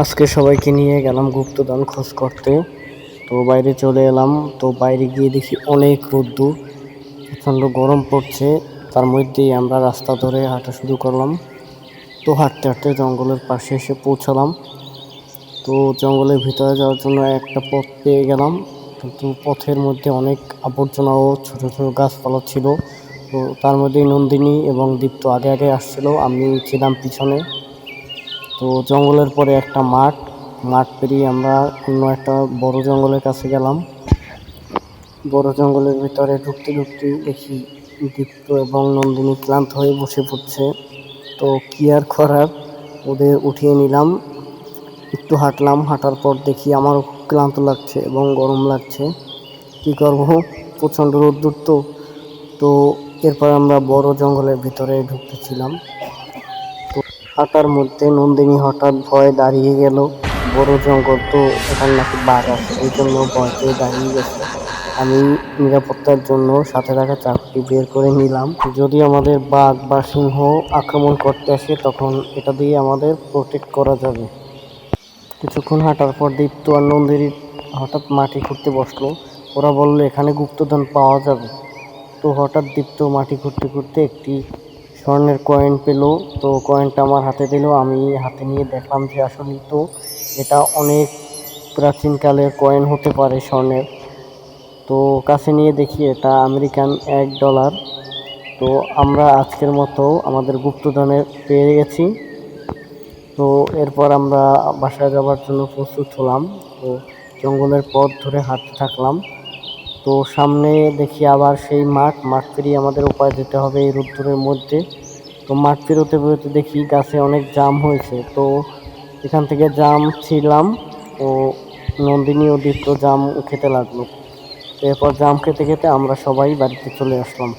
আজকে সবাইকে নিয়ে গেলাম গুপ্তধন খোঁজ করতে। তো বাইরে চলে এলাম। তো বাইরে গিয়ে দেখি অনেক রোদ্দুর, প্রচণ্ড গরম পড়ছে। তার মধ্যেই আমরা রাস্তা ধরে হাঁটা শুরু করলাম। তো হাঁটতে হাঁটতে জঙ্গলের পাশে এসে পৌঁছালাম। তো জঙ্গলের ভিতরে যাওয়ার জন্য একটা পথ পেয়ে গেলাম। কিন্তু পথের মধ্যে অনেক আবর্জনা ও ছোটো ছোটো গাছপালা ছিল। তো তার মধ্যেই নন্দিনী এবং দীপ্ত আগে আগে আসছিল। আমি ছিলাম পিছনে। তো জঙ্গলের পরে একটা মাঠ। মাঠ পেরিয়ে আমরা অন্য একটা বড় জঙ্গলের কাছে গেলাম। বড় জঙ্গলের ভিতরে ঢুকতে ঢুকতে দেখি দীপ্ত এবং নন্দিনী ক্লান্ত হয়ে বসে পড়ছে। তো কি আর করার? ওদের উঠিয়ে নিলাম। একটু হাঁটলাম। হাঁটার পর দেখি আমারও ক্লান্ত লাগছে এবং গরম লাগছে। কী করব? প্রচণ্ড রোদ্দুর তো। তো এরপর আমরা বড় জঙ্গলের ভিতরে ঢুকতেছিলাম। হাঁটার মধ্যে নন্দিনী হঠাৎ ভয়ে দাঁড়িয়ে গেল। বড় জঙ্গল তো এখানে নাকি বাঘ আছে, এই জন্য ভয় পেয়ে দাঁড়িয়ে গেছে। আমি নিরাপত্তার জন্য সাথে রাখা চাকরি বের করে নিলাম। যদি আমাদের বাঘ বা সিংহ আক্রমণ করতে আসে, তখন এটা দিয়ে আমাদের প্রোটেক্ট করা যাবে। কিছুক্ষণ হাঁটার পর দীপ্ত আর নন্দিনী হঠাৎ মাটি খুঁড়তে বসল। ওরা বলল, এখানে গুপ্তধন পাওয়া যাবে। তো হঠাৎ দীপ্ত মাটি খুঁড়তে খুঁড়তে একটি স্বর্ণের কয়েন পেল। তো কয়েনটা আমার হাতে দিল। আমি হাতে নিয়ে দেখলাম যে আসলে তো এটা অনেক প্রাচীনকালের কয়েন হতে পারে স্বর্ণের। তো কাছে নিয়ে দেখি এটা আমেরিকান এক ডলার তো আমরা আজকের মতো আমাদের গুপ্তধনের পেয়ে গেছি। তো এরপর আমরা বাসায় যাওয়ার জন্য প্রস্তুত হলাম। তো জঙ্গলের পথ ধরে হাঁটতে থাকলাম। তো সামনে দেখি আবার সেই মাঠ। মাঠ পেরিয়ে আমাদের উপায় যেতে হবে এই রোদ্দুরের মধ্যে। তো মাঠ পেরোতে পেরোতে দেখি গাছে অনেক জাম হয়েছে। তো এখান থেকে জাম ছিলাম ও নন্দিনী ও দীপ্ত জাম খেতে লাগল। এরপর জাম খেতে খেতে আমরা সবাই বাড়িতে চলে আসলাম।